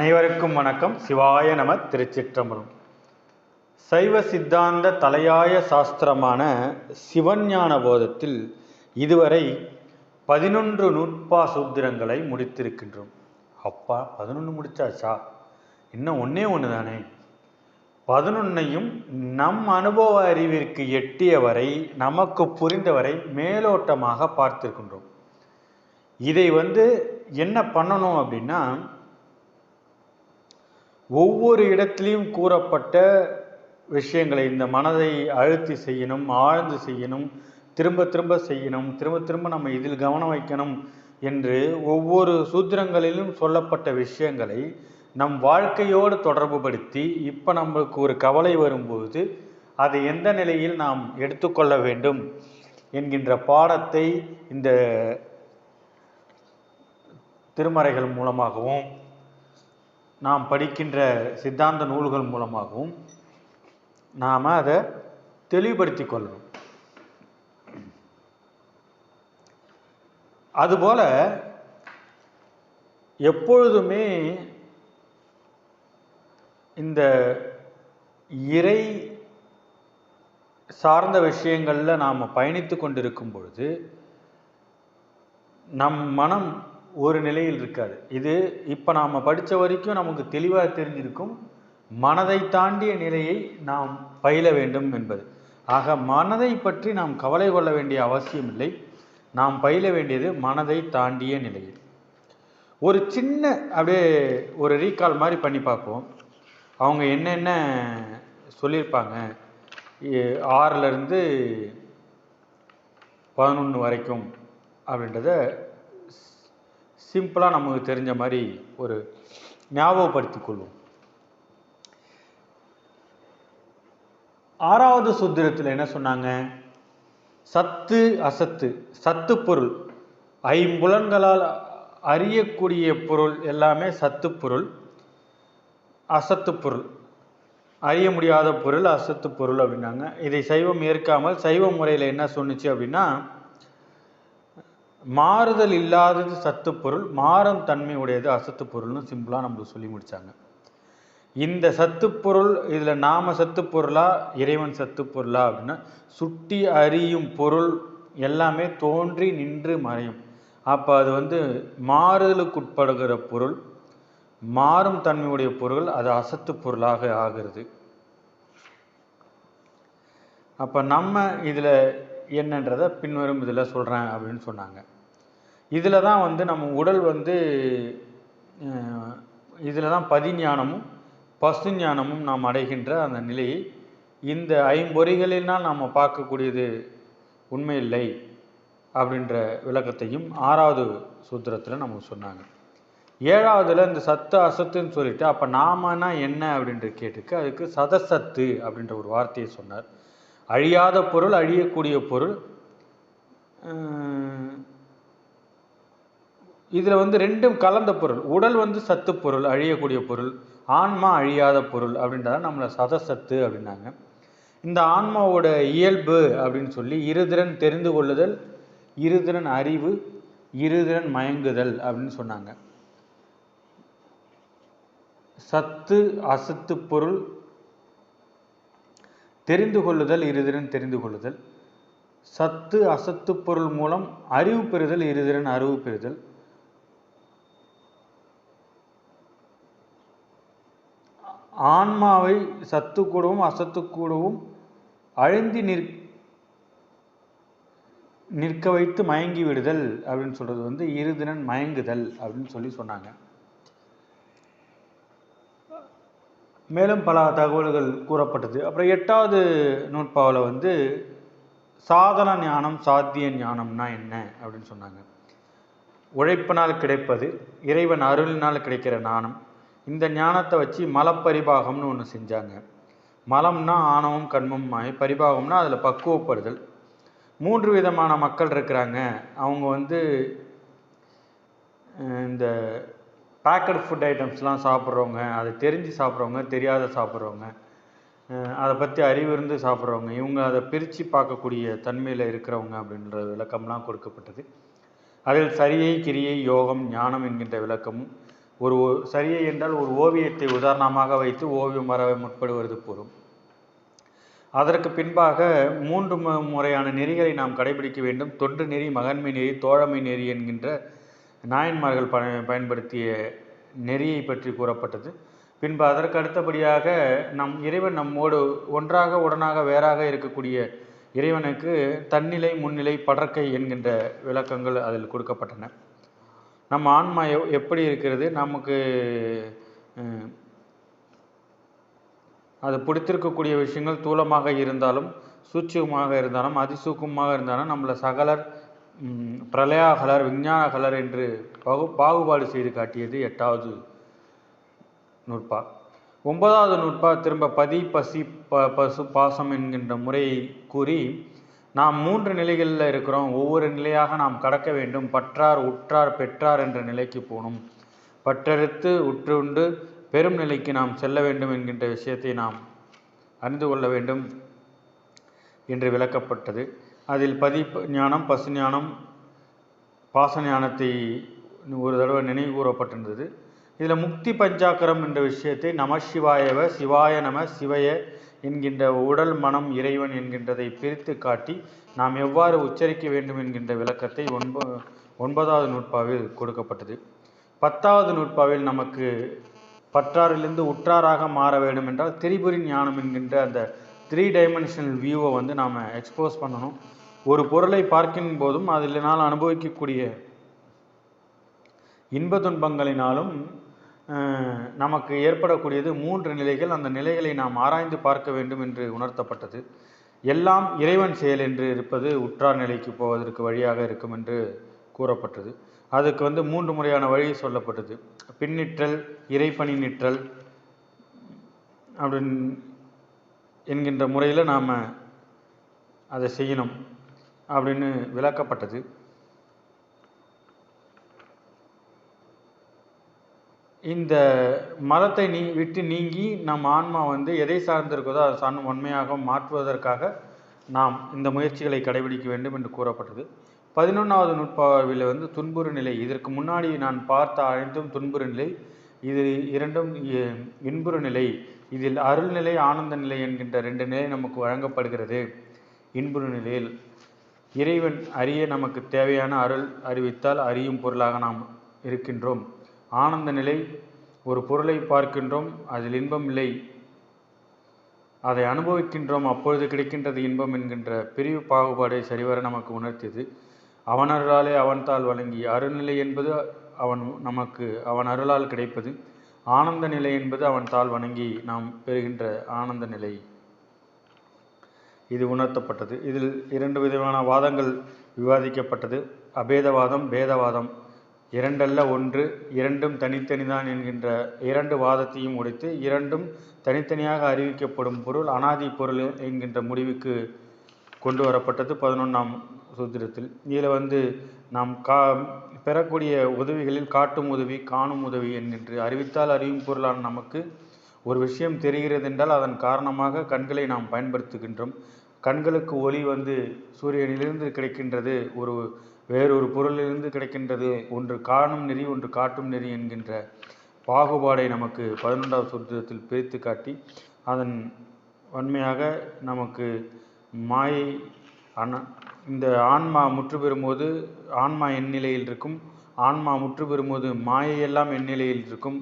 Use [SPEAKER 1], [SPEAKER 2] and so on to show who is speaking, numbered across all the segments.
[SPEAKER 1] அனைவருக்கும் வணக்கம். சிவாய நம திருச்சிற்றம்பலம். சைவ சித்தாந்த தலையாய சாஸ்திரமான சிவஞான போதத்தில் இதுவரை பதினொன்று நூற்பா சூத்திரங்களை முடித்திருக்கின்றோம். அப்பா பதினொன்று முடிச்சாச்சா? இன்னும் ஒன்றே ஒன்று தானே பதினொன்னையும் நம் அனுபவ அறிவிற்கு எட்டியவரை நமக்கு புரிந்தவரை மேலோட்டமாக பார்த்திருக்கின்றோம். இதை வந்து என்ன பண்ணணும் அப்படின்னா ஒவ்வொரு இடத்துலையும் கூறப்பட்ட விஷயங்களை இந்த மனதை அழுத்தி செய்யணும் ஆழ்ந்து செய்யணும் திரும்ப திரும்ப செய்யணும் திரும்ப திரும்ப நம்ம இதில் கவனம் வைக்கணும் என்று ஒவ்வொரு சூத்திரங்களிலும் சொல்லப்பட்ட விஷயங்களை நம் வாழ்க்கையோடு தொடர்புபடுத்தி இப்போ நம்மளுக்கு ஒரு கவலை வரும்போது அதை எந்த நிலையில் நாம் எடுத்துக்கொள்ள வேண்டும் என்கின்ற பாடத்தை இந்த திருமறைகள் மூலமாகவும் நாம் படிக்கின்ற சித்தாந்த நூல்கள் மூலமாகவும் நாம் அதை தெளிவுபடுத்தி கொள்ளணும். அதுபோல எப்பொழுதுமே இந்த இறை சார்ந்த விஷயங்களில் நாம் பயணித்து கொண்டிருக்கும் பொழுது நம் மனம் ஒரு நிலையில் இருக்காது. இது இப்போ நாம் படித்த வரைக்கும் நமக்கு தெளிவாக தெரிஞ்சிருக்கும். மனதை தாண்டிய நிலையை நாம் பயில வேண்டும் என்பது. ஆக மனதை பற்றி நாம் கவலை கொள்ள வேண்டிய அவசியம் இல்லை. நாம் பயில வேண்டியது மனதை தாண்டிய நிலையில் ஒரு சின்ன அப்படியே ஒரு ரீகால் மாதிரி பண்ணி பார்ப்போம். அவங்க என்னென்ன சொல்லியிருப்பாங்க? ஆறிலிருந்து பதினொன்று வரைக்கும் அப்படின்றத சிம்பிளாக நமக்கு தெரிஞ்ச மாதிரி ஒரு ஞாபகப்படுத்திக் கொள்வோம். ஆறாவது சூத்திரத்தில் என்ன சொன்னாங்க? சத்து அசத்து சத்து பொருள். ஐம்புலன்களால் அறியக்கூடிய பொருள் எல்லாமே சத்து பொருள் அசத்து பொருள். அறிய முடியாத பொருள் அசத்து பொருள் அப்படின்னாங்க. இதை சைவம் ஏற்காமல் சைவ முறையில் என்ன சொன்னுச்சு அப்படின்னா மாறுதல் இல்லாதது சத்து பொருள் மாறும் தன்மை உடையது அசத்து பொருள்னு சிம்பிளாக நம்மளுக்கு சொல்லி முடித்தாங்க இந்த சத்து பொருள் இதில் நாம சத்து பொருளா இறைவன் சத்து பொருளா அப்படின்னா சுட்டி அறியும் பொருள் எல்லாமே தோன்றி நின்று மறையும். அப்போ அது வந்து மாறுதலுக்குட்படுகிற பொருள் மாறும் தன்மையுடைய பொருள் அது அசத்து பொருளாக ஆகிறது. அப்போ நம்ம இதில் என்னன்றதை பின்வரும் இதில் சொல்கிறேன் அப்படின்னு சொன்னாங்க. இதில் தான் வந்து நம்ம உடல் வந்து இதில் தான் பதிஞானமும் பசு ஞானமும் நாம் அடைகின்ற அந்த நிலையை இந்த ஐம்பொறிகளினால் நாம் பார்க்கக்கூடியது உண்மையில்லை அப்படின்ற விளக்கத்தையும் ஆறாவது சூத்திரத்தில் நமக்கு சொன்னாங்க. ஏழாவதுல இந்த சத்து அசத்துன்னு சொல்லிட்டு அப்போ நாமனா என்ன அப்படின்ற கேட்டுக்கு அதுக்கு சதசத்து அப்படின்ற ஒரு வார்த்தையை சொன்னார். அழியாத பொருள் அழியக்கூடிய பொருள். இதில் வந்து ரெண்டும் கலந்த பொருள். உடல் வந்து சத்து பொருள் அழியக்கூடிய பொருள். ஆன்மா அழியாத பொருள் அப்படின்றத நம்மளை சதசத்து அப்படின்னாங்க. இந்த ஆன்மாவோட இயல்பு அப்படின்னு சொல்லி இருதிறன் தெரிந்து கொள்ளுதல் இருதிறன் அறிவு இருதிறன் மயங்குதல் அப்படின்னு சொன்னாங்க. சத்து அசத்து பொருள் தெரிந்து கொள்ளுதல் இருதிறன் தெரிந்து கொள்ளுதல் சத்து அசத்து பொருள் மூலம் அறிவு பெறுதல் இருதிறன் அறிவு பெறுதல். ஆன்மாவை சத்து கூடவும் அசத்து கூடவும் அழிந்து நிற் நிற்க வைத்து மயங்கி விடுதல் அப்படின்னு சொல்றது வந்து இருதிறன் மயங்குதல் அப்படின்னு சொல்லி சொன்னாங்க. மேலும் பல தகவல்கள் கூறப்பட்டது. அப்புறம் எட்டாவது நூற்பாவில் வந்து சாதன ஞானம் சாத்திய ஞானம்னா என்ன? அப்படின்னு சொன்னாங்க. உழைப்பினால் கிடைப்பது இறைவன் அருளினால் கிடைக்கிற ஞானம். இந்த ஞானத்தை வச்சு மலப்பரிபாகம்னு ஒன்று செஞ்சாங்க. மலம்னா ஆணவம் கண்மம் மாயை. பரிபாகம்னா அதில் பக்குவப்படுதல். மூன்று விதமான மக்கள் இருக்கிறாங்க. அவங்க வந்து இந்த பேக்கட் ஃபுட் ஐட்டம்ஸ்லாம் சாப்பிட்றவங்க அதை தெரிஞ்சு சாப்பிட்றவங்க தெரியாத சாப்பிட்றவங்க அதை பற்றி அறிவு இருந்து சாப்பிட்றவங்க இவங்க அதை பிரித்து பார்க்கக்கூடிய தன்மையில் இருக்கிறவங்க அப்படின்ற விளக்கம்லாம் கொடுக்கப்பட்டது. அதில் சரியை கிரியை யோகம் ஞானம் என்கின்ற விளக்கமும் ஒரு ஓ- சரியை என்றால் ஒரு ஓவியத்தை உதாரணமாக வைத்து ஓவியம் வர முற்படுவது போலும். அதற்கு பின்பாக மூன்று முறையான நெறிகளை நாம் கடைபிடிக்க வேண்டும். தொன்று நெறி மகன்மை நெறி தோழமை நெறி என்கின்ற நாயன்மார்கள் ப பயன்படுத்திய நெறியை பற்றி கூறப்பட்டது. பின்பு அதற்கு அடுத்தபடியாக நம் இறைவன் நம்மோடு ஒன்றாக உடனாக வேறாக இருக்கக்கூடிய இறைவனுக்கு தன்னிலை முன்னிலை படற்கை என்கின்ற விளக்கங்கள் அதில் கொடுக்கப்பட்டன. நம்ம ஆன்மா எப்படி இருக்கிறது? நமக்கு அது பிடித்திருக்கக்கூடிய விஷயங்கள் தூளமாக இருந்தாலும் சூட்சுமமாக இருந்தாலும் அதிசூக்கமாக இருந்தாலும் நம்மளை சகலர் பிரளயாகலர் விஞ்ஞானகலர் என்று பகு பாகுபாடு செய்து காட்டியது எட்டாவது நூற்பா ஒன்பதாவது நூற்பா திரும்ப பதி பசி ப பசு பாசம் என்கின்ற முறையை கூறி நாம் மூன்று நிலைகளில் இருக்கிறோம். ஒவ்வொரு நிலையாக நாம் கடக்க வேண்டும். பற்றார் உற்றார் பெற்றார் என்ற நிலைக்கு போகணும். பற்றறுத்து உற்றுண்டு பெரும் நிலைக்கு நாம் செல்ல வேண்டும் என்கின்ற விஷயத்தை நாம் அறிந்து கொள்ள வேண்டும் என்று விளக்கப்பட்டது. அதில் பதி ஞானம் பசு ஞானம் பாச ஞானத்தை ஒரு தடவை நினைவு கூறப்பட்டிருந்தது. இதில் முக்தி பஞ்சாக்கரம் என்ற விஷயத்தை நமசிவாயவ சிவாய நம சிவய என்கின்ற உடல் மனம் இறைவன் என்கின்றதை பிரித்து காட்டி நாம் எவ்வாறு உச்சரிக்க வேண்டும் என்கின்ற விளக்கத்தை ஒன்ப ஒன்பதாவது நூற்பாவில் கொடுக்கப்பட்டது. பத்தாவது நூற்பாவில் நமக்கு பற்றாரிலிருந்து உற்றாராக மாற வேண்டும் என்றால் திரிபுரி ஞானம் என்கின்ற அந்த த்ரீ டைமென்ஷனல் வியூவை வந்து நாம் எக்ஸ்போஸ் பண்ணணும். ஒரு பொருளை பார்க்கின் போதும் அதினால் அனுபவிக்கக்கூடிய இன்ப துன்பங்களினாலும் நமக்கு ஏற்படக்கூடியது மூன்று நிலைகள். அந்த நிலைகளை நாம் ஆராய்ந்து பார்க்க வேண்டும் என்று உணர்த்தப்பட்டது. எல்லாம் இறைவன் செயல் என்று இருப்பது உற்றார் நிலைக்கு போவதற்கு வழியாக இருக்கும் என்று கூறப்பட்டது. அதுக்கு வந்து மூன்று முறையான வழி சொல்லப்பட்டது. பின்னிற்றல் இறைப்பணி நிற்றல் அப்படின் என்கின்ற முறையில் நாம் அதை செய்யணும். அப்படின்னு விளக்கப்பட்டது. இந்த மதத்தை நீ விட்டு நீங்கி நம் ஆன்மா வந்து எதை சார்ந்திருக்கிறதோ அதை சார்ந்து உண்மையாக மாற்றுவதற்காக நாம் இந்த முயற்சிகளை கடைபிடிக்க வேண்டும் என்று கூறப்பட்டது. பதினொன்றாவது நுட்பாவில் வந்து துன்புறு நிலை இதற்கு முன்னாடி நான் பார்த்த அனைத்தும் துன்புறு நிலை இது இரண்டும் இ- இன்புறு நிலை இதில் அருள்நிலை ஆனந்த நிலை என்கின்ற ரெண்டு நிலை நமக்கு வழங்கப்படுகிறது. இன்புறு நிலையில் இறைவன் அறிய நமக்கு தேவையான அருள் அறிவித்தால் அறியும் பொருளாக நாம் இருக்கின்றோம். ஆனந்த நிலை ஒரு பொருளை பார்க்கின்றோம் அதில் இன்பம் இல்லை. அதை அனுபவிக்கின்றோம் அப்பொழுது கிடைக்கின்றது இன்பம் என்கின்ற பிரிவு பாகுபாடை சரிவர நமக்கு உணர்த்தியது. அவன் அருளாலே அவன்தால் வழங்கி அருள்நிலை என்பது அவன் நமக்கு அவன் அருளால் கிடைப்பது. ஆனந்த நிலை என்பது அவன் தாள் வணங்கி நாம் பெறுகின்ற ஆனந்த நிலை. இது உணர்த்தப்பட்டது. இதில் இரண்டு விதமான வாதங்கள் விவாதிக்கப்பட்டது. அபேதவாதம் பேதவாதம். இரண்டல்ல ஒன்று இரண்டும் தனித்தனிதான் என்கின்ற இரண்டு வாதத்தையும் உடைத்து இரண்டும் தனித்தனியாக அறிவிக்கப்படும் பொருள் அனாதி பொருள் என்கின்ற முடிவுக்கு கொண்டு வரப்பட்டது பதினொன்றாம் சூத்திரத்தில். இதில் வந்து நாம் கா பெறக்கூடிய உதவிகளில் காட்டும் உதவி காணும் உதவி என்கின்ற அறிவித்தால் அறியும் பொருளான நமக்கு ஒரு விஷயம் தெரிகிறது என்றால் அதன் காரணமாக கண்களை நாம் பயன்படுத்துகின்றோம். கண்களுக்கு ஒளி வந்து சூரியனிலிருந்து கிடைக்கின்றது ஒரு வேறொரு பொருளிலிருந்து கிடைக்கின்றது ஒன்று காணும் நெறி ஒன்று காட்டும் நெறி என்கின்ற பாகுபாடை நமக்கு பதினொன்றாவது சூத்திரத்தில் பிரித்து காட்டி அதன் வன்மையாக நமக்கு மாயை அன இந்த ஆன்மா முற்று பெறும்போது ஆன்மா என் நிலையில் இருக்கும் ஆன்மா முற்று பெறும்போது மாயையெல்லாம் என் நிலையில் இருக்கும்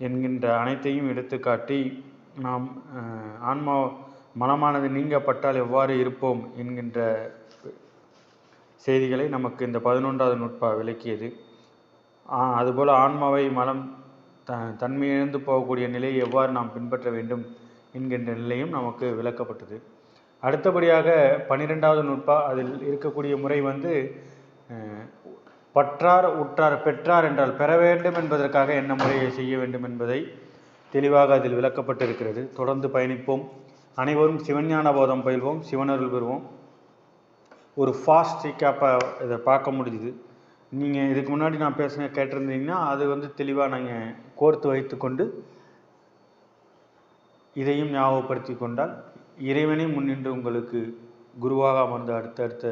[SPEAKER 1] என்கின்ற அனைத்தையும் எடுத்துக்காட்டி நாம் ஆன்மா மனமானது நீங்கப்பட்டால் எவ்வாறு இருப்போம் என்கின்ற செய்திகளை நமக்கு இந்த பதினொன்றாவது நுட்பா விளக்கியது. அதுபோல் ஆன்மாவை மனம் த தன்மையிழந்து போகக்கூடிய நிலையை எவ்வாறு நாம் பின்பற்ற வேண்டும் என்கின்ற நிலையும் நமக்கு விளக்கப்பட்டது. அடுத்தபடியாக பன்னிரெண்டாவது நுட்பா அதில் இருக்கக்கூடிய முறை வந்து பற்றார் உற்றார் பெற்றார் என்றால் பெற வேண்டும் என்பதற்காக என்ன முறையை செய்ய வேண்டும் என்பதை தெளிவாக அதில் விளக்கப்பட்டிருக்கிறது. தொடர்ந்து பயணிப்போம். அனைவரும் சிவஞான போதம் பயில்வோம் சிவனருள் பெறுவோம். ஒரு ஃபாஸ்ட் ரீகேப்பாக இதை பார்க்க முடியுது நீங்கள் இதுக்கு முன்னாடி நான் பேசுன கேட்டிருந்தீங்கன்னா அது வந்து தெளிவாக நீங்கள் கோர்த்து வைத்துக்கொண்டு இதையும் ஞாபகப்படுத்தி கொண்டால் இறைவனே முன்னின்று உங்களுக்கு குருவாக அமர்ந்த அடுத்தடுத்த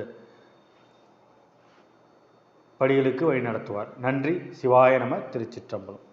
[SPEAKER 1] படிகளுக்கு வழி நடத்துவார் நன்றி. சிவாய நம திருச்சிற்றம்பலம்.